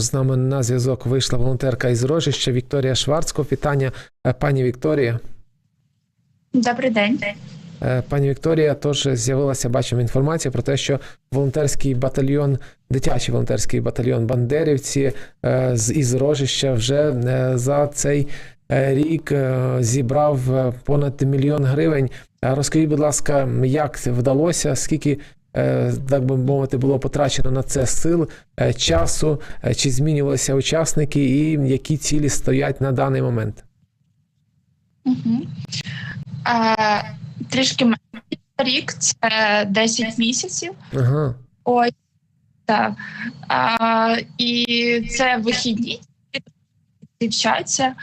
З нами на зв'язок вийшла волонтерка із Рожища Вікторія Шварцко. Вітання, е, пані Вікторія. Добрий день. Е, Пані Вікторія, тож з'явилася, бачимо інформація про те, що волонтерський батальйон, дитячий волонтерський батальйон Бандерівці е, з із Рожища вже за цей рік зібрав понад мільйон гривень. Розкажіть, будь ласка, як це вдалося? Скільки так би мовити було потрачено на це сил, е, часу? Е, Чи змінювалися учасники, і які цілі стоять на даний момент? Угу. Е, трішки менше рік це 10 місяців. Ага. Ось так. Е, і це вихідні вчаться.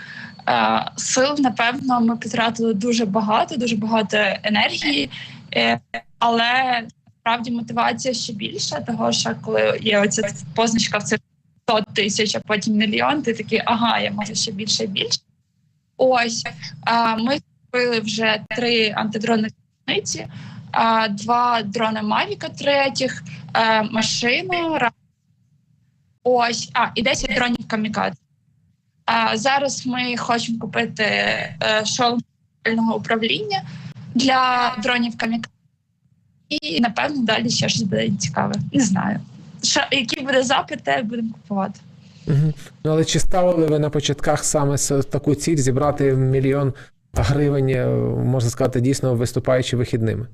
Е, сил, напевно, ми потратили дуже багато, дуже багато енергії, е, але справді мотивація ще більша, того що коли є оця позначка в цих 100 тисяч, а потім мільйон, ти такий, ага, я можу ще більше і більше. Ось а, ми купили вже три антидронних одиниці, два дрони Мавіка третіх, а, машину. Ось, а, і 10 дронів камікадзе. А, зараз ми хочемо купити е, шолом управління для дронів камікадзе. І напевно далі ще щось буде цікаве. Не знаю. Що, який буде запит, те будемо купувати. Угу. Ну, але чи ставили ви на початках саме таку ціль зібрати мільйон гривень, е, можна сказати, дійсно виступаючи вихідними?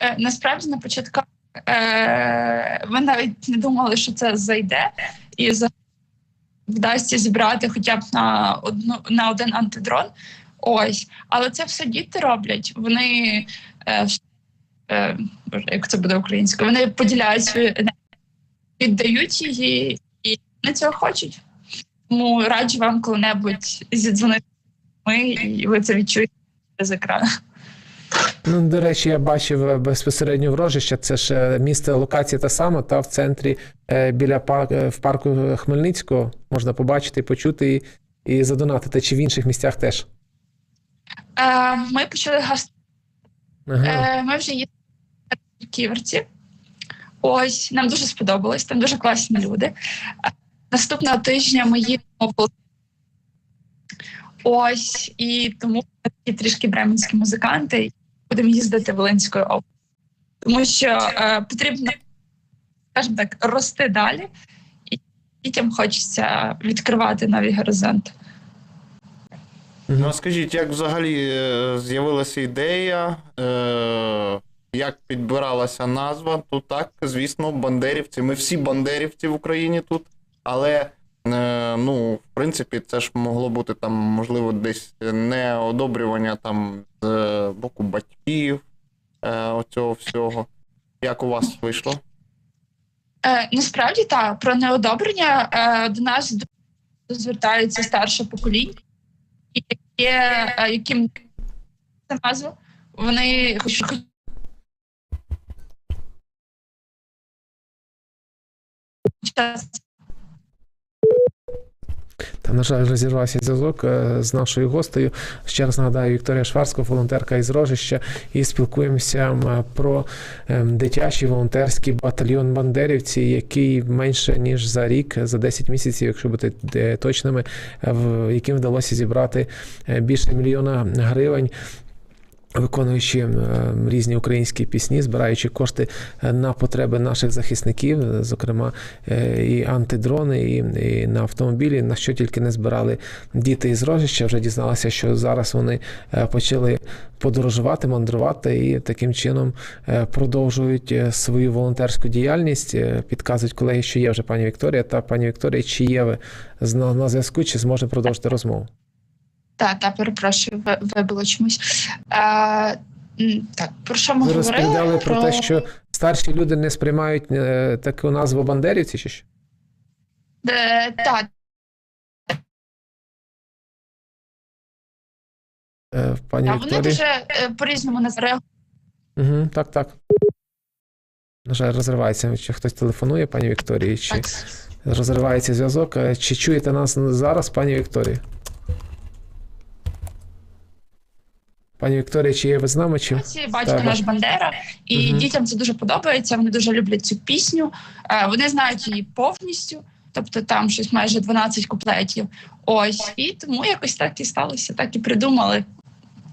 Е, насправді на початку е, ми навіть не думали, що це зайде, і за- вдасться зібрати хоча б на одну на один антидрон. Ось, але це все діти роблять. Вони е, е, як це буде українською, вони поділяють свою енергію, віддають її і вони цього хочуть. Тому раджу вам коли-небудь зідзвонити ми, і ви це відчуєте з екрану. Ну, до речі, я бачив е, безпосередньо врожище. Це ж е, місце локація та сама, та в центрі е, біля в парку Хмельницького можна побачити, почути і, і задонатити, чи в інших місцях теж. Ми почали гастролювати Ага. Ми вже їздили в Ківерці. Ось нам дуже сподобалось, там дуже класні люди. Наступного тижня ми їдемо в Ось і тому такі трішки бременські музиканти і будемо їздити Волинською областю. Тому що е, потрібно, скажімо так, рости далі, і дітям хочеться відкривати нові горизонти. Ну, а скажіть, як взагалі е, з'явилася ідея, е, як підбиралася назва? Тут так, звісно, бандерівці. Ми всі бандерівці в Україні тут, але е, ну, в принципі, це ж могло бути там, можливо, десь неодобрювання там з боку батьків е, оцього всього. Як у вас вийшло? Е, насправді так, про неодобрення е, до нас звертаються старше покоління, яке, яким це назва, вони хоч час Та, на жаль, розірвався зв'язок е, з нашою гостею. Ще раз нагадаю, Вікторія Шварсько, волонтерка із Рожища, і спілкуємося про ем, дитячий волонтерський батальйон Бандерівці, який менше ніж за рік, за 10 місяців, якщо бути е, точними, е, в яким вдалося зібрати більше мільйона гривень. Виконуючи е, різні українські пісні, збираючи кошти е, на потреби наших захисників, е, зокрема е, і антидрони, і, і на автомобілі, на що тільки не збирали діти із Рожища. Вже дізналися, що зараз вони почали подорожувати, мандрувати і таким чином продовжують свою волонтерську діяльність. Підказують колеги, що є вже пані Вікторія. Та пані Вікторія, чи є ви на зв'язку, чи зможе продовжити розмову? Та, та перепрошую, ви- вибило чомусь. Е, так, про що ми Ви говорили? розповідали про те, що старші люди не сприймають е, таку назву бандерівці, чи що? Е, так, Е, Пані та, вони Вікторія. дуже е, по-різному нас реагують. Угу, так, так. На жаль, розривається. Чи хтось телефонує, пані Вікторії, чи Так. розривається зв'язок? Е, Чи чуєте нас зараз, пані Вікторія? Пані Вікторія, чи є ви з нами? Чи... Батько Так. наш Бандера, і Мгм. дітям це дуже подобається. Вони дуже люблять цю пісню. Е, Вони знають її повністю. тобто там щось майже 12 куплетів. Ось і тому якось так і сталося, так і придумали.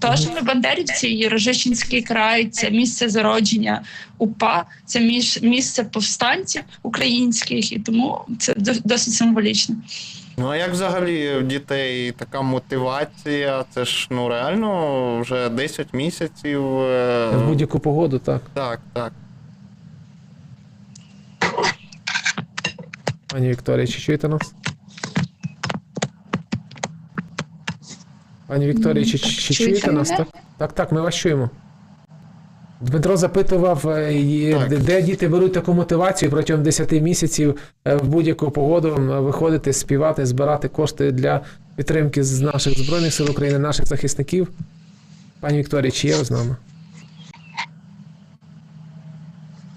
Тож ми бандерівці і Рожищенський край це місце зародження УПА, це місце повстанців українських, і тому це досить символічно. Ну а як взагалі в дітей така мотивація? Це ж ну реально вже 10 місяців. е, В будь-яку погоду, так. Так, так. Пані Вікторія, чи чуєте нас? Пані Вікторія, чи, чи, чуєте нас? Так, так, так, ми вас чуємо. Дмитро запитував, е, Так. де- діти беруть таку мотивацію протягом 10 місяців е, в будь-яку погоду виходити, співати, збирати кошти для підтримки з наших Збройних сил України, наших захисників. Пані Вікторія, чи є ви з нами?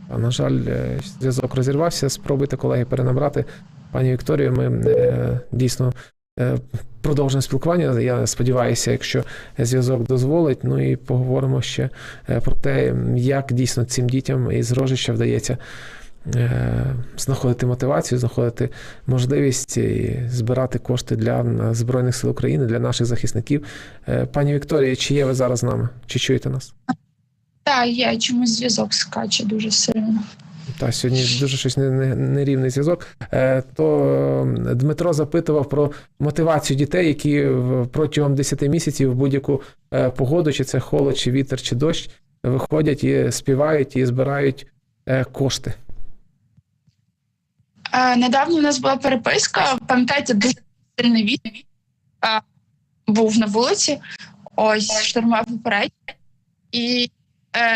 А, на жаль, е, зв'язок розірвався. Спробуйте, колеги, перенабрати пані Вікторію. Ми дійсно продовжимо спілкування. Я сподіваюся, якщо зв'язок дозволить. Ну і поговоримо ще е, про те, як дійсно цим дітям із рожища вдається. е, Знаходити мотивацію, знаходити можливість збирати кошти для Збройних сил України, для наших захисників. Е, Пані Вікторія, чи є ви зараз з нами? Чи чуєте нас? Так, є чомусь зв'язок скаче дуже сильно. Та сьогодні дуже щось не- не- нерівний зв'язок. Е, То е, Дмитро запитував про мотивацію дітей, які протягом 10 місяців в будь-яку е, погоду, чи це холод, чи вітер, чи дощ, виходять і співають і збирають кошти. Недавно у нас була переписка. Пам'ятаєте, дуже сильний вітер був на вулиці. Ось штурмував попередньо. І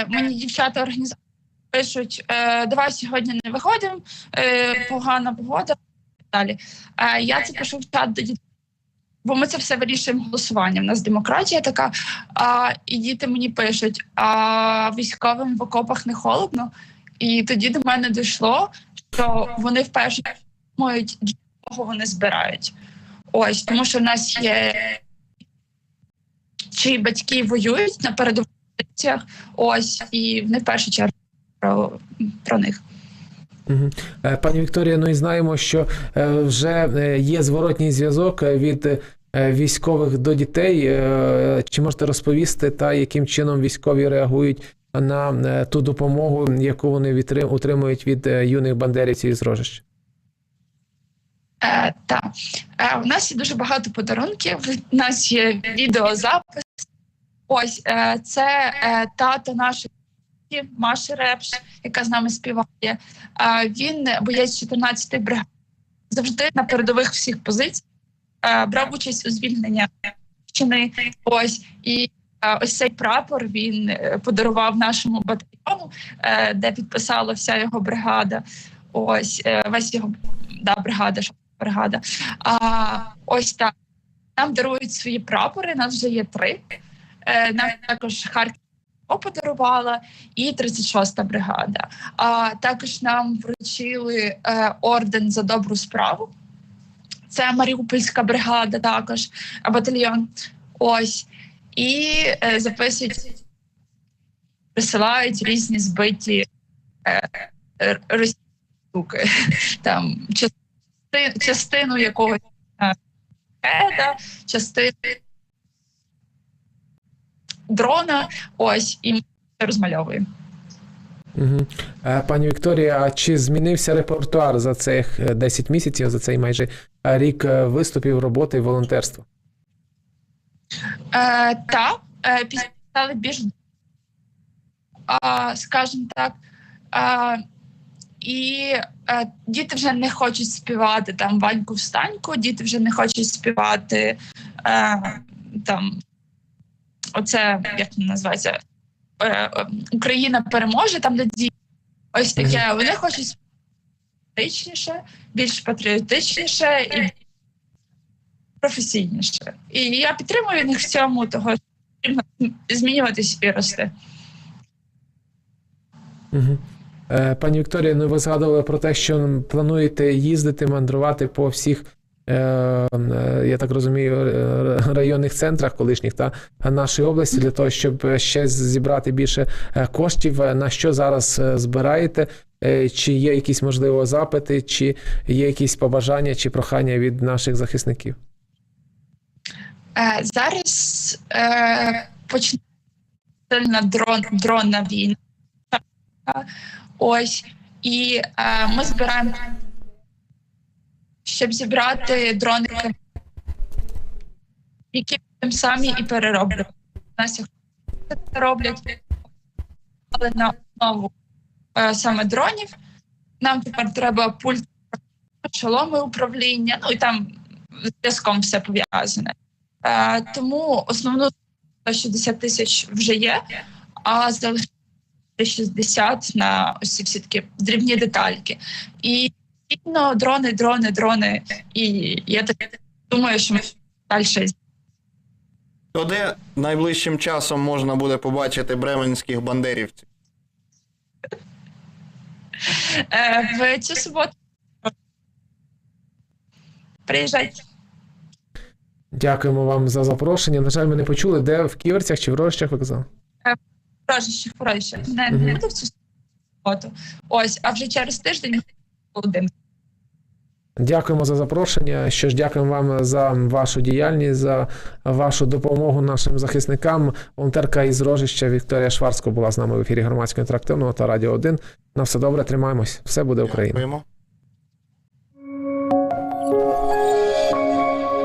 мені дівчата організатори пишуть: е, давай сьогодні не виходимо, е, погана погода і далі. Я це пишу в чат до дітей. Бо ми це все вирішуємо голосуванням. У нас демократія така. А, і діти мені пишуть: а військовим в окопах не холодно. І тоді до мене дійшло, що вони вперше думають, кого вони збирають. Ось тому, що в нас є чиї батьки воюють на передових позиціях, ось і вони в першу чергу про, про них. Е, Пані Вікторія, ну і знаємо, що е, вже е, є зворотній зв'язок від військових до дітей. Чи можете розповісти, та яким чином військові реагують на ту допомогу, яку вони отримують від юних бандерівців із Рожища? Е, та. Е, у нас є дуже багато подарунків. У нас є відеозапис. Ось е, це е, тато нашої дітки, Маші Репш, яка з нами співає. Він боєць 14-ї бригади. Завжди на передових всіх позиціях. Е, брав участь у звільненні Донеччини. Ось і ось цей прапор він е, подарував нашому батальйону, е, де підписала вся його бригада. Ось е, весь його да, бригада, бригада. А, ось так. Нам дарують свої прапори, нас вже є три. Нам також Харків подарувала і 36-та бригада. А також нам вручили е, орден за добру справу. Це Маріупольська бригада, також батальйон. Ось. І е, записують, присилають різні збиті е, російські штуки. Там части- частину якогось е, частину дрона. Ось, і ми це розмальовуємо. Угу. Пані Вікторія, а чи змінився репертуар за цих е, 10 місяців, за цей майже е, рік е, виступів, роботи і волонтерства? Е, та е, пісні стали більш, скажімо так. А, і е, діти вже не хочуть співати там Ваньку встаньку, діти вже не хочуть співати е, там оце як називається е, е, Україна переможе, там де діти. Ось таке. Вони хочуть патріотичніше, більш патріотичніше і професійніше. І я підтримую їх в цьому, того що потрібно змінюватись і рости. Угу. Пані Вікторія, ну ви згадували про те, що плануєте їздити, мандрувати по всіх, е, е, я так розумію, е, районних центрах колишніх та нашої області для того, щоб ще зібрати більше е, коштів. Е, На що зараз е, збираєте? Е, Чи є якісь можливо запити, чи є якісь побажання чи прохання від наших захисників? Е, зараз е, почне сильна дрон, дронна війна. Е, Ось. І е, ми збираємо, щоб зібрати дрони, які тим самі і перероблять. У нас їх роблять, але на основу е, саме дронів. Нам тепер треба пульт шоломи управління, ну і там зв'язком все пов'язане. Е, тому основну 160 тисяч вже є, а залишилося 60 на ці всі такі дрібні детальки. І дійсно дрони, дрони, дрони. І я так думаю, що ми далі То де найближчим часом можна буде побачити бременських бандерівців? е, в цю суботу приїжджайте. Дякуємо вам за запрошення. На жаль, ми не почули, де в Ківерцях чи в Рощах ви казали? Порожище, порожище. Не, Мгм. не буду в цю суботу. Ось, а вже через тиждень Володимир. Дякуємо за запрошення. Що ж, дякуємо вам за вашу діяльність, за вашу допомогу нашим захисникам. Волонтерка із Рожища Вікторія Шварцко була з нами в ефірі громадського інтерактивного та радіо 1. На все добре, тримаємось. Все буде Україна. Дякуємо.